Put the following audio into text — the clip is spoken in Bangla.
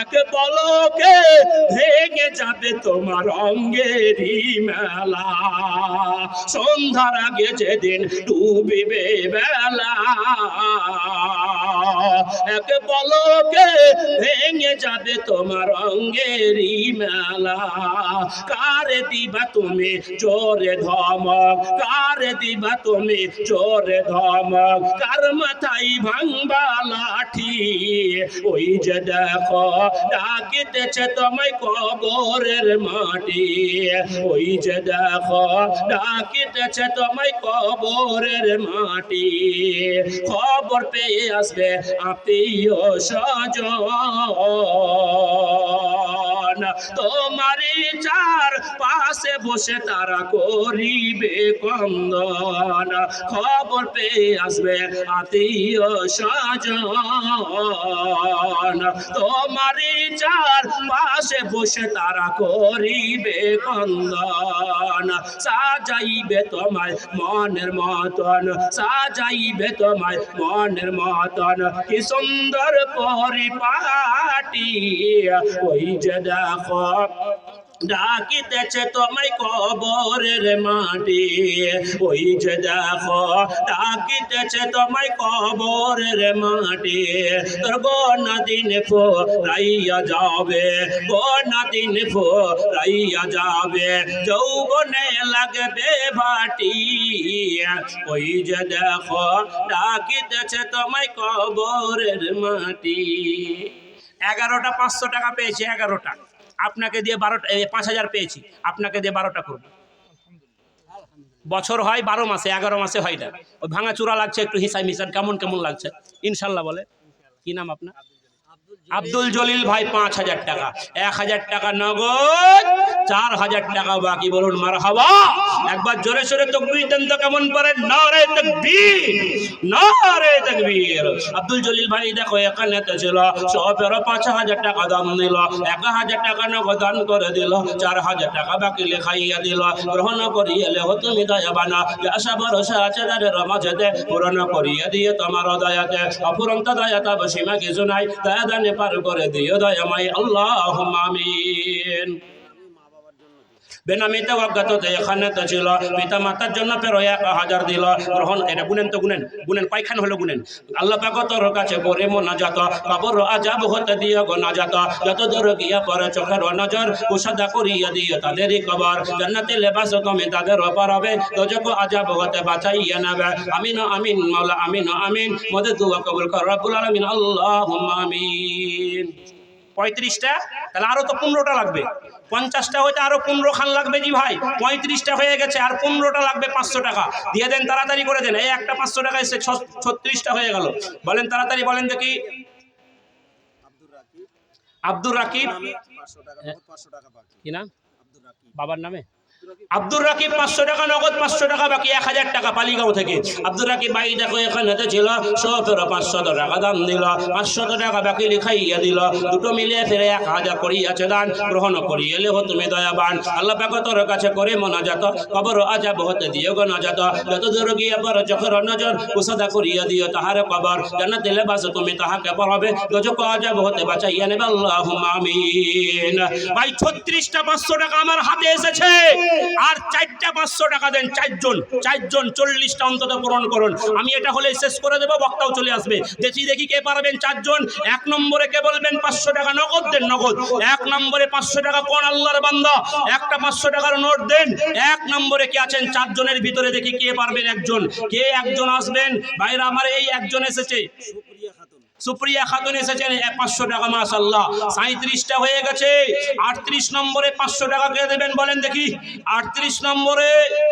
এক পলকে ভেঙে যাবে তোমার অঙ্গেরই মেলা। সন্ধ্যার আগে যেদিন ডুবিবে বেলা। এক পলকে ভেঙে যাবে তোমার অঙ্গেরই মেলা। কারে দিবা তুমি চোরে ধমক? কারে দিবা তুমি চোরে ধমক? কার মাথায় ভাঙবা লাঠি? ওই যে দেখো ডাকিতেছে তোমায় কবরের মাটি। ওই যে দেখো, ডাকিতেছে তোমায় কবরের মাটি। খবর পেয়ে আসবে আত্মীয় স্বজন। তোমারই চার পাশে বসে তারা করিবে কন্দন খবর পেয়ে আসবে আত্মীয় স্বজন। তোমারই চার পাশে বসে তারা করিবে কন্দন সাজাইবে তোমায় মনের মতন, সাজাইবে তোমায় মনের মতন। কি সুন্দর পরিপাটি, ওই যে ডাকিতেছে তোমায় কবরের মাটি। ওই যে দেখো, ডাকিতেছে তোমায় কবরের মাটি। তোর গোনা দিন ফো রাইয়া যাবে গোনা দিন ফো রাইয়া যাবে। যৌবনে লাগবে বাটি ওই যে দেখো, ডাকিতেছে তোমায় কবরের মাটি। এগারোটা পাঁচশো টাকা পেয়েছি, এগারোটা। আপনাকে দিয়ে বারোটা পাঁচ হাজার পেয়েছি। আপনাকে দিয়ে বারোটা করব। বছর হয় বারো মাসে, এগারো মাসে হয় না। ওই ভাঙা চূড়া লাগছে, একটু হিসাব মিশান কেমন কেমন লাগছে? ইনশাল্লাহ বলে। কি নাম আপনার? আব্দুল জলিল ভাই পাঁচ হাজার টাকা, এক হাজার টাকা নগদ, চার হাজার টাকা বাকি, বলুন মার হাওয়া একবার জোরে সোরে তকবির দেন তো কেমন পারে? না তকবীর না তকবীর। আব্দুল জলিল ভাই দেখো, এখানে তো ছিল, সবের পাঁচ হাজার টাকা দাম দিল, এক হাজার টাকা নগদ দান করে দিল, চার হাজার টাকা বাকি লেখাইয়া দিল। গ্রহণ করিয়ে লেহ তুমি দয়াবানা, আশা ভরসা আছে তাদের মাঝেতে, পূরণ করিয়ে দিয়ে তোমার দয়াতে। অপুরন্ত দয়াতা বসীমা কিছু নাই, দয়া দানে পার করে দিও দয়ামাই আল্লাহ আমিন। বেনামিতে অজ্ঞাত এখানে তো ছিল, পিতা মাতার জন্য ফেরো এক হাজার দিল। গ্রহণ এটা গুনেন তো গুনেন গুনেন কয়খান হলো গুনেন আল্লাহ পাক তোর কাছে মোনা যাত কবর আজাব হতে দিয়ে গো না যাত দূর গিয়া পরে চোখের নজর কুসাদা করিয়া দিয়ে তাদেরই কবর। জান্নাতে লেবাস তুমি তাদের অপার হবে তোজক আজাব হতে বাঁচাইয়া নেবে। আমিন আমিন, মাওলা, আমিন আমিন। মদের দুয়া কবুল কর, রব্বুল আলামিন আল্লাহ আমিন। পঁয়ত্রিশটা? তাহলে আরও তো পনেরোটা লাগবে। পঞ্চাশটা হইতে আরও পনেরো খান লাগবে জি ভাই। পঁয়ত্রিশটা হয়ে গেছে আর পনেরোটা লাগবে পাঁচশো টাকা। দিয়ে দেন তাড়াতাড়ি করে দেন। এই একটা পাঁচশো টাকা এসে ছত্রিশটা হয়ে গেল। বলেন তাড়াতাড়ি বলেন দেখি। আব্দুর রাকিব। কি নাম? বাবার নামে? আব্দুর রাকিব পাঁচশো টাকা, নগদ পাঁচশো টাকা, বাকি এক হাজার টাকা পালিগাঁও থেকে। আব্দুর রাকিব বাই দেখো, এখানে তো ছিল। সতেরো পাঁচশো টাকা দাম দিল পাঁচশো টাকা বাকি লিখাইয়া দিল। দুটো মিলিয়ে ফিরে এক হাজার করিয়াছে দান, গ্রহণ করিয়ে লেহ, তুমি দয়াবান। আল্লাহ পাক তোর কাছে করে মনা যাত কবর আজাব হতে দিও গো না যাত দূর গিয়ে পর চোখের নজর, কুসদা করিয়া দিও তাহার কবর। জান্নাতে লেবাস তুমি তাহাকে পড়াবে গজক আজাব হতে বাঁচাইয়া নেবে। আল্লাহ আমিন। ভাই, ছত্রিশটা পাঁচশো টাকা আমার হাতে এসেছে। আর চারটা পাঁচশো টাকা দেন, চারজন চারজন, চল্লিশটা অন্তত পূরণ করুন। আমি এটা হলে শেষ করে দেবো, বক্তাও চলে আসবে। দেখি দেখি কে পারবেন চারজন। এক নম্বরে কে বলবেন পাঁচশো টাকা নগদ দেন, নগদ। এক নম্বরে পাঁচশো টাকা কোন আল্লাহর বান্দা? একটা পাঁচশো টাকার নোট দেন। এক নম্বরে কে আছেন চারজনের ভিতরে দেখি কে পারবেন একজন। কে একজন আসবেন? বাইরে আমার এই একজন এসেছে। সুপ্রিয়া খাতুন এসেছেন পাঁচশো টাকা মাসাল্লাহ সাঁত্রিশটা হয়ে গেছে। আটত্রিশ নম্বরে পাঁচশো টাকা কে দেবেন বলেন দেখি। আটত্রিশ নম্বরে